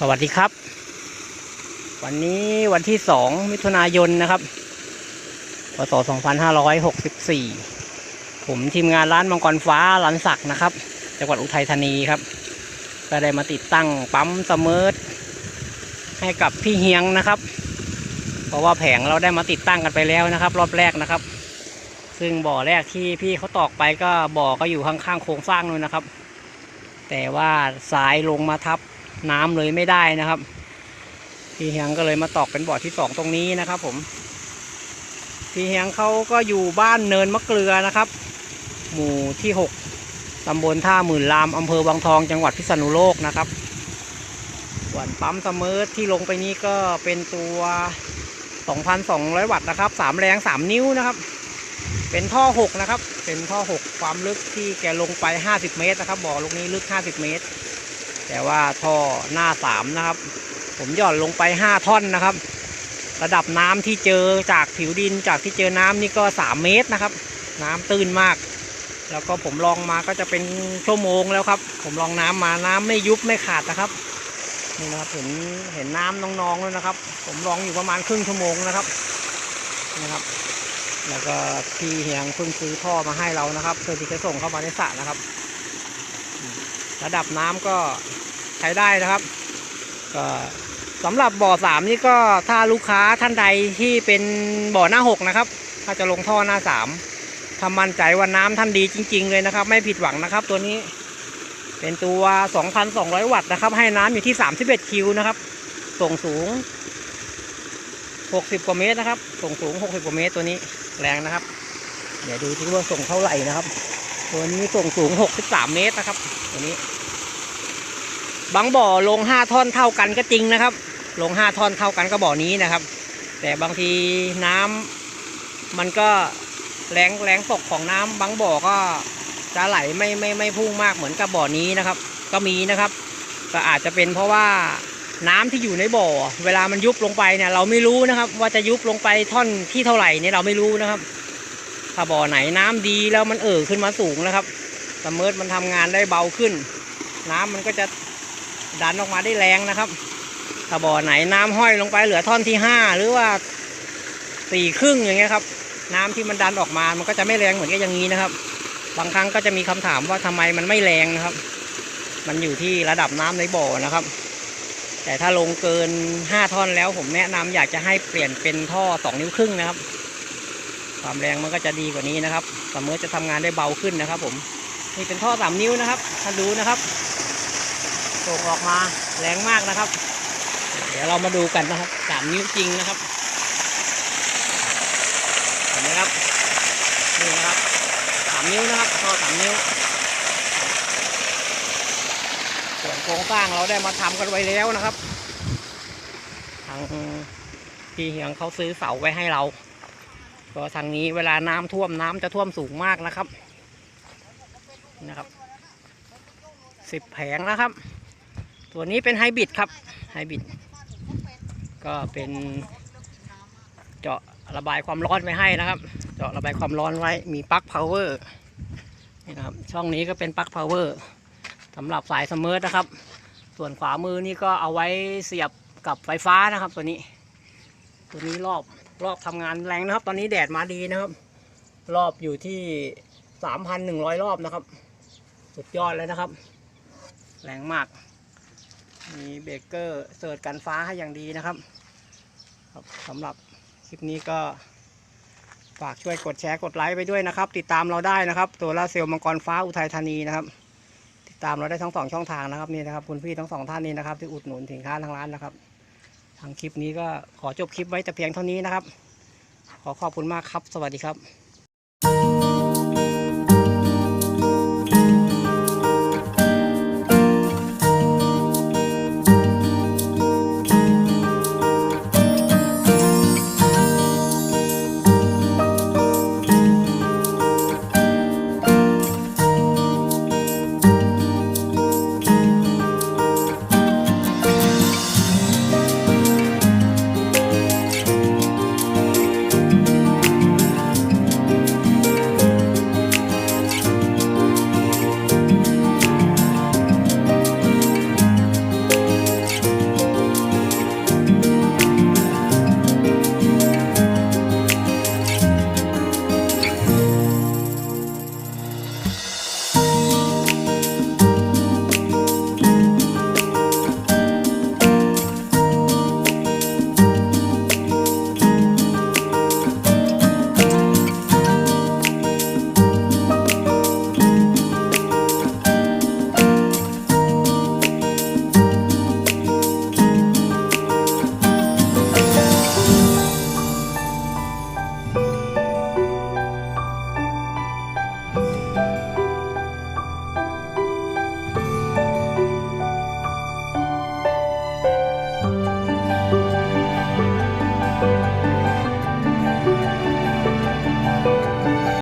สวัสดีครับ วันนี้วันที่สองมิถุนายนนะครับพศ2564 ผมทีมงานร้านมังกรฟ้าร้านศักด์นะครับ จังหวัดอุทัยธานีครับ ก็ได้มาติดตั้งปั๊มเสมอให้กับพี่เฮียงนะครับ เพราะว่าแผงเราได้มาติดตั้งกันไปแล้วนะครับ รอบแรกนะครับ ซึ่งบ่อแรกที่พี่เขาตอกไปก็บ่อก็อยู่ข้างๆโครงสร้างนู่นนะครับ แต่ว่าสายลงมาทับ น้ำเลยไม่ได้นะครับ พี่เฮียงก็เลยมาตอกเป็นบ่อที่สองตรงนี้นะครับ ผม พี่เฮียงเขาก็อยู่บ้านเนินมะเกลือนะครับ หมู่ที่หกตำบลท่าหมื่นลามอำเภอบางทองจังหวัดพิษณุโลกนะครับส่วนปั๊มเสมอที่ลงไปนี้ก็เป็นตัว 2,200 วัตต์นะครับสามแรง 3 นิ้วนะครับ เป็นท่อ 6 นะครับ เป็นท่อ 6 ความลึกที่แกลงไป 50 เมตรนะครับ บ่อลูกนี้ลึก 50 เมตร แต่ว่าท่อหน้า3นะครับ ผมหย่อนลงไป5ท่อนนะครับ ระดับน้ำที่เจอจากผิวดินจากที่เจอน้ำนี่ก็3เมตรนะครับ น้ำตื้นมาก แล้วก็ผมลองมาก็จะเป็นชั่วโมงแล้วครับ ผมลองน้ำมาน้ำไม่ยุบไม่ขาดนะครับนี่นะครับเห็นเห็นน้ำน้องๆแล้วนะครับ ผมลองอยู่ประมาณครึ่งชั่วโมงนะครับนะครับ แล้วก็พี่เฮียงเพิ่งซื้อท่อมาให้เรานะครับ เพื่อที่จะส่งเข้ามาในสระนะครับ ระดับน้ำก็ใช้ได้นะครับก็สำหรับบ่อสามนี่ก็ถ้าลูกค้าท่านใดที่เป็นบ่อหน้าหกนะครับ ถ้าจะลงท่อหน้าสามถ้ามั่นใจว่าน้ำท่านดีจริง ๆ เลยนะครับ ไม่ผิดหวังนะครับ ตัวนี้เป็นตัว 2,200 วัตต์นะครับ ให้น้ำอยู่ที่ 31 คิวนะครับ ส่งสูง 60 กว่าเมตรนะครับ ส่งสูง 60 กว่าเมตรตัวนี้แรงนะครับ เดี๋ยวดูที่ว่าส่งเท่าไหร่นะครับ ตัวนี้ส่งสูง 63 เมตรนะครับ ตัวนี้ บางบ่อลง 5 ท่อนเท่ากันก็จริงนะครับ ลง 5 ท่อนเท่ากันก็บ่อนี้นะครับ แต่บางทีน้ำมันก็แรงแรงตกของน้ำบางบ่อก็จะไหลไม่ไม่ไม่พุ่งมากเหมือนกับบ่อนี้นะครับ ก็มีนะครับ ก็อาจจะเป็นเพราะว่าน้ำที่อยู่ในบ่อ เวลามันยุบลงไปเนี่ยเราไม่รู้นะครับ ว่าจะยุบลงไปท่อนที่เท่าไหร่เนี่ยเราไม่รู้นะครับ ถ้าบ่อไหนน้ำดีแล้วมันเอ่อขึ้นมาสูงนะครับสมมติมันทำงานได้เบาขึ้น น้ำมันก็จะดันออกมาได้แรงนะครับ ถ้าบ่อไหนน้ำห้อยลงไปเหลือท่อนที่ห้าหรือว่าสี่ครึ่งอย่างเงี้ยครับ น้ำที่มันดันออกมา มันก็จะไม่แรงเหมือนกับอย่างนี้นะครับ บางครั้งก็จะมีคำถามว่าทำไมมันไม่แรงนะครับ มันอยู่ที่ระดับน้ำในบ่อนะครับ แต่ถ้าลงเกิน5ท่อนแล้วผมแนะนำอยากจะให้เปลี่ยนเป็นท่อ2นิ้วครึ่งนะครับ ความแรงมันก็จะดีกว่านี้นะครับสมมติจะทำงานได้เบาขึ้นนะครับ ผมนี่เป็นท่อ3นิ้วนะครับถ้านดูนะครับส่งออกมาแรงมากนะครับ เดี๋ยวเรามาดูกันนะครับ3นิ้วจริงนะครับเห็นไหมครับนี่นะครับสามนิ้วนะครับท่อสามนิ้วส่วนโครงสร้างเราได้มาทำกันไว้แล้วนะครับทางพี่เฮียงเขาซื้อเสาไว้ให้เรา ก็ทางนี้เวลาน้ำท่วมน้ำจะท่วมสูงมากนะครับนะครับสิบแผงนะครับ ตัวนี้เป็นไฮบริดครับไฮบริดก็เป็นเจาะระบายความร้อนไว้ให้นะครับ เจาะระบายความร้อนไว้มีปลั๊กพาวเวอร์นี่นะครับช่องนี้ก็เป็นปลั๊กพาวเวอร์สำหรับสายสมิร์ทนะครับ ส่วนขวามือนี่ก็เอาไว้เสียบกับไฟฟ้านะครับ ตัวนี้ ตัวนี้รอบ รอบทำงานแรงนะครับ ตอนนี้แดดมาดีนะครับ รอบอยู่ที่สามพันหนึ่งร้อยรอบนะครับ สุดยอดเลยนะครับ แรงมาก มีเบรกเกอร์เสิร์ชกันฟ้าให้อย่างดีนะครับครับสำหรับคลิปนี้ก็ฝากช่วยกดแชร์กดไลค์ไปด้วยนะครับ ติดตามเราได้นะครับตัวลาเซลมังกรฟ้าอุทัยธานีนะครับ ติดตามเราได้ทั้งสองช่องทางนะครับนี่นะครับ คุณพี่ทั้งสองท่านนี้นะครับ ที่อุดหนุนสินค้าทางร้านนะครับ ทางคลิปนี้ก็ขอจบคลิปไว้แต่เพียงเท่านี้นะครับ ขอขอบคุณมากครับ สวัสดีครับ